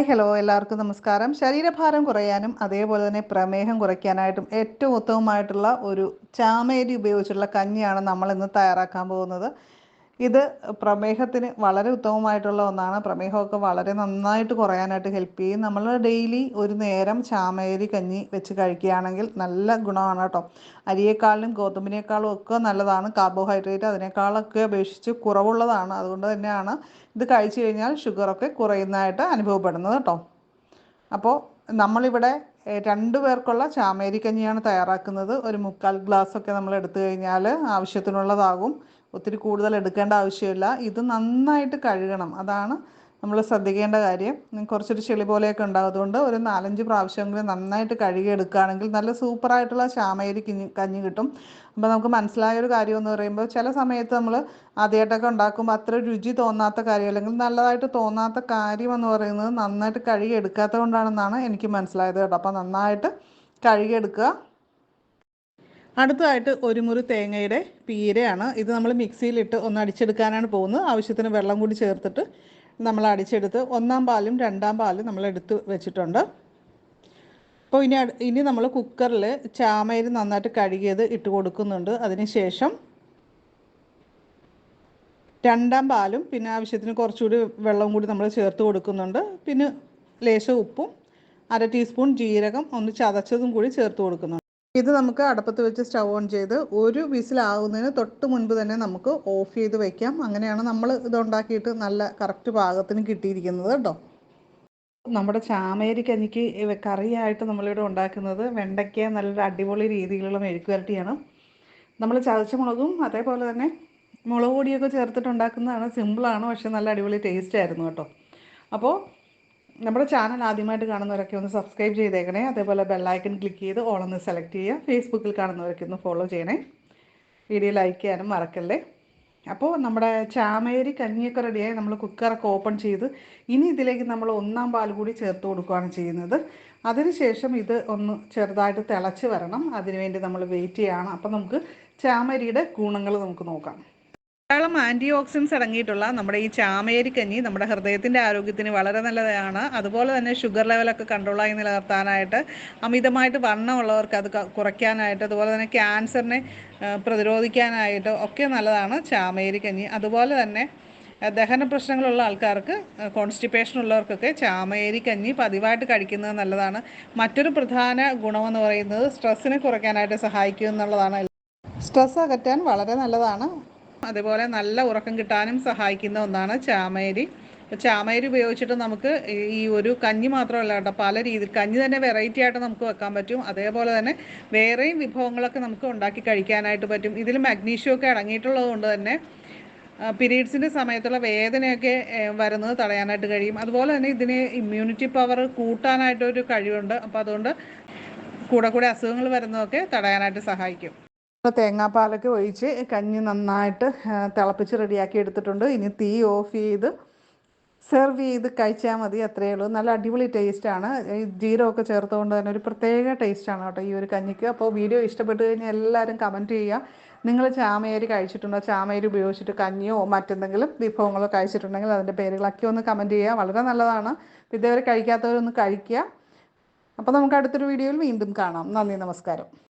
Hi hello എല്ലാവർക്കും നമസ്കാരം. ശരീരഭാരം കുറയാനും അതേപോലെ തന്നെ പ്രമേഹം കുറയ്ക്കാനായിട്ടും ഏറ്റവും ഉത്തമമായിട്ടുള്ള ഒരു ചാമേരി ഉപയോഗിച്ചുള്ള കഞ്ഞിയാണ് നമ്മൾ ഇന്ന് തയ്യാറാക്കാൻ പോകുന്നത്. ഇത് പ്രമേഹത്തിന് വളരെ ഉത്തമമായിട്ടുള്ള ഒന്നാണ്. പ്രമേഹമൊക്കെ വളരെ നന്നായിട്ട് കുറയാനായിട്ട് ഹെൽപ്പ് ചെയ്യും. നമ്മൾ ഡെയിലി ഒരു നേരം ചാമേരി കഞ്ഞി വെച്ച് കഴിക്കുകയാണെങ്കിൽ നല്ല ഗുണമാണ് കേട്ടോ. അരിയേക്കാളിലും ഗോതമ്പിനേക്കാളും ഒക്കെ നല്ലതാണ്. കാർബോഹൈഡ്രേറ്റ് അതിനേക്കാളൊക്കെ അപേക്ഷിച്ച് കുറവുള്ളതാണ്. അതുകൊണ്ട് തന്നെയാണ് ഇത് കഴിച്ചു കഴിഞ്ഞാൽ ഷുഗറൊക്കെ കുറയുന്നതായിട്ട് അനുഭവപ്പെടുന്നത് കേട്ടോ. അപ്പോൾ നമ്മളിവിടെ രണ്ടു പേർക്കുള്ള ചാമേരി കഞ്ഞിയാണ് തയ്യാറാക്കുന്നത്. ഒരു മുക്കാൽ ഗ്ലാസ് ഒക്കെ നമ്മൾ എടുത്തു കഴിഞ്ഞാൽ ആവശ്യത്തിനുള്ളതാകും. ഒത്തിരി കൂടുതൽ എടുക്കേണ്ട ആവശ്യമില്ല. ഇത് നന്നായിട്ട് കഴുകണം. അതാണ് നമ്മൾ ശ്രദ്ധിക്കേണ്ട കാര്യം കുറച്ചൊരു ചെളി പോലെയൊക്കെ ഉണ്ടാകും അതുകൊണ്ട് ഒരു നാലഞ്ച് പ്രാവശ്യമെങ്കിലും നന്നായിട്ട് കഴുകി എടുക്കുകയാണെങ്കിൽ നല്ല സൂപ്പറായിട്ടുള്ള ശ്യാമേരി കഞ്ഞി കഞ്ഞി കിട്ടും. അപ്പോൾ നമുക്ക് മനസ്സിലായ ഒരു കാര്യം എന്ന് പറയുമ്പോൾ ചില സമയത്ത് നമ്മൾ ആദ്യമായിട്ടൊക്കെ ഉണ്ടാക്കുമ്പോൾ അത്ര രുചി തോന്നാത്ത കാര്യം അല്ലെങ്കിൽ നല്ലതായിട്ട് തോന്നാത്ത കാര്യം എന്ന് പറയുന്നത് നന്നായിട്ട് കഴുകി എടുക്കാത്തത് കൊണ്ടാണെന്നാണ് എനിക്ക് മനസ്സിലായത് കേട്ടോ. അപ്പോൾ നന്നായിട്ട് കഴുകിയെടുക്കുക. അടുത്തതായിട്ട് ഒരു മുറി തേങ്ങയുടെ പീരയാണ്. ഇത് നമ്മൾ മിക്സിയിലിട്ട് ഒന്ന് അടിച്ചെടുക്കാനാണ് പോകുന്നത്. ആവശ്യത്തിന് വെള്ളം കൂടി ചേർത്തിട്ട് നമ്മൾ അടിച്ചെടുത്ത് ഒന്നാം പാലും രണ്ടാം പാലും നമ്മൾ എടുത്ത് വെച്ചിട്ടുണ്ട്. അപ്പോൾ ഇനി ഇനി നമ്മൾ കുക്കറിൽ ചാമയിൽ നന്നായിട്ട് കഴുകിയത് ഇട്ട് കൊടുക്കുന്നുണ്ട്. അതിന് ശേഷം രണ്ടാം പാലും പിന്നെ ആവശ്യത്തിന് കുറച്ചുകൂടി വെള്ളവും കൂടി നമ്മൾ ചേർത്ത് കൊടുക്കുന്നുണ്ട്. പിന്നെ ലേശം ഉപ്പും അര ടീസ്പൂൺ ജീരകം ഒന്ന് ചതച്ചതും കൂടി ചേർത്ത് കൊടുക്കുന്നുണ്ട്. ഇത് നമുക്ക് അടപ്പത്ത് വെച്ച് സ്റ്റൗ ഓൺ ചെയ്ത് ഒരു വിസിലാകുന്നതിന് തൊട്ട് മുൻപ് തന്നെ നമുക്ക് ഓഫ് ചെയ്ത് വെക്കാം. അങ്ങനെയാണ് നമ്മൾ ഇത് ഉണ്ടാക്കിയിട്ട് നല്ല കറക്റ്റ് പാകത്തിന് കിട്ടിയിരിക്കുന്നത് കേട്ടോ. നമ്മുടെ ചാമേരി കഞ്ഞിക്ക് കറിയായിട്ട് നമ്മളിവിടെ ഉണ്ടാക്കുന്നത് വെണ്ടയ്ക്ക നല്ലൊരു അടിപൊളി രീതിയിലുള്ള മെഴുക്കുവരട്ടിയാണ് നമ്മൾ ചതച്ച മുളകും അതേപോലെ തന്നെ മുളക് പൊടിയൊക്കെ ചേർത്തിട്ട് ഉണ്ടാക്കുന്നതാണ് സിമ്പിളാണ് പക്ഷെ നല്ല അടിപൊളി ടേസ്റ്റ് ആയിരുന്നു കേട്ടോ. അപ്പോൾ നമ്മുടെ ചാനൽ ആദ്യമായിട്ട് കാണുന്നവരൊക്കെ ഒന്ന് സബ്സ്ക്രൈബ് ചെയ്തേക്കണേ. അതേപോലെ ബെല്ലൈക്കൺ ക്ലിക്ക് ചെയ്ത് ഓളൊന്ന് സെലക്ട് ചെയ്യുക. ഫേസ്ബുക്കിൽ കാണുന്നവരൊക്കെ ഒന്ന് ഫോളോ ചെയ്യണേ. വീഡിയോ ലൈക്ക് ചെയ്യാനും മറക്കല്ലേ. അപ്പോൾ നമ്മുടെ ചാമേരി കഞ്ഞിയൊക്കെ റെഡിയായി നമ്മൾ കുക്കറൊക്കെ ഓപ്പൺ ചെയ്ത് ഇനി ഇതിലേക്ക് നമ്മൾ ഒന്നാം പാൽ കൂടി ചേർത്ത് കൊടുക്കുകയാണ് ചെയ്യുന്നത്. അതിനുശേഷം ഇത് ഒന്ന് ചെറുതായിട്ട് തിളച്ച് വരണം. അതിനുവേണ്ടി നമ്മൾ വെയിറ്റ് ചെയ്യണം. അപ്പം നമുക്ക് ചാമരിയുടെ ഗുണങ്ങൾ നമുക്ക് നോക്കാം. ധാരാളം ആന്റി ഓക്സിഡൻസ് അടങ്ങിയിട്ടുള്ള നമ്മുടെ ഈ ചാമേരി കഞ്ഞി നമ്മുടെ ഹൃദയത്തിന്റെ ആരോഗ്യത്തിന് വളരെ നല്ലതാണ്. അതുപോലെ തന്നെ ഷുഗർ ലെവലൊക്കെ കൺട്രോളായി നിലനിർത്താനായിട്ട് അമിതമായിട്ട് വണ്ണമുള്ളവർക്ക് അത് കുറയ്ക്കാനായിട്ട് അതുപോലെ തന്നെ ക്യാൻസറിനെ പ്രതിരോധിക്കാനായിട്ട് ഒക്കെ നല്ലതാണ് ചാമേരി കഞ്ഞി. അതുപോലെ തന്നെ ദഹന പ്രശ്നങ്ങളുള്ള ആൾക്കാർക്ക് കോൺസ്റ്റിപ്പേഷൻ ഉള്ളവർക്കൊക്കെ ചാമേരി കഞ്ഞി പതിവായിട്ട് കഴിക്കുന്നത് നല്ലതാണ്. മറ്റൊരു പ്രധാന ഗുണമെന്ന് പറയുന്നത് സ്ട്രെസ്സിനെ കുറയ്ക്കാനായിട്ട് സഹായിക്കും എന്നുള്ളതാണ് സ്ട്രെസ് അകറ്റാൻ വളരെ നല്ലതാണ്. അതുപോലെ നല്ല ഉറക്കം കിട്ടാനും സഹായിക്കുന്ന ഒന്നാണ് ചാമേരി. ചാമേരി ഉപയോഗിച്ചിട്ട് നമുക്ക് ഈ ഒരു കഞ്ഞി മാത്രമല്ല കേട്ടോ പല രീതിയിൽ കഞ്ഞി തന്നെ വെറൈറ്റി ആയിട്ട് നമുക്ക് വെക്കാൻ പറ്റും. അതേപോലെ തന്നെ വേറെയും വിഭവങ്ങളൊക്കെ നമുക്ക് ഉണ്ടാക്കി കഴിക്കാനായിട്ട് പറ്റും. ഇതിൽ മഗ്നീഷ്യം ഒക്കെ അടങ്ങിയിട്ടുള്ളത് കൊണ്ട് തന്നെ പീരീഡ്സിന്റെ സമയത്തുള്ള വേദനയൊക്കെ വരുന്നത് തടയാനായിട്ട് കഴിയും. അതുപോലെ തന്നെ ഇതിന് ഇമ്മ്യൂണിറ്റി പവർ കൂട്ടാനായിട്ടൊരു കഴിവുണ്ട്. അപ്പോൾ അതുകൊണ്ട് കൂടെ കൂടെ അസുഖങ്ങൾ വരുന്നതൊക്കെ തടയാനായിട്ട് സഹായിക്കും. തേങ്ങാപ്പാലൊക്കെ ഒഴിച്ച് കഞ്ഞി നന്നായിട്ട് തിളപ്പിച്ച് റെഡിയാക്കി എടുത്തിട്ടുണ്ട്. ഇനി തീ ഓഫ് ചെയ്ത് സെർവ് ചെയ്ത് കഴിച്ചാൽ മതി അത്രയേ ഉള്ളൂ. നല്ല അടിപൊളി ടേസ്റ്റാണ് ജീരകമൊക്കെ ചേർത്തുകൊണ്ട് തന്നെ ഒരു പ്രത്യേക ടേസ്റ്റാണ് കേട്ടോ ഈ ഒരു കഞ്ഞിക്ക്. അപ്പോൾ വീഡിയോ ഇഷ്ടപ്പെട്ട് കഴിഞ്ഞാൽ എല്ലാവരും കമന്റ് ചെയ്യുക. നിങ്ങൾ ചാമയേരി കഴിച്ചിട്ടുണ്ടോ? ചാമയേരി ഉപയോഗിച്ചിട്ട് കഞ്ഞിയോ മറ്റെന്തെങ്കിലും വിഭവങ്ങളോ കഴിച്ചിട്ടുണ്ടെങ്കിൽ അതിന്റെ പേരുകളൊക്കെ ഒന്ന് കമന്റ് ചെയ്യുക. വളരെ നല്ലതാണ്. ഇതേവരെ കഴിക്കാത്തവരൊന്ന് കഴിക്കുക. അപ്പോൾ നമുക്ക് അടുത്തൊരു വീഡിയോയിൽ വീണ്ടും കാണാം. നന്ദി നമസ്കാരം.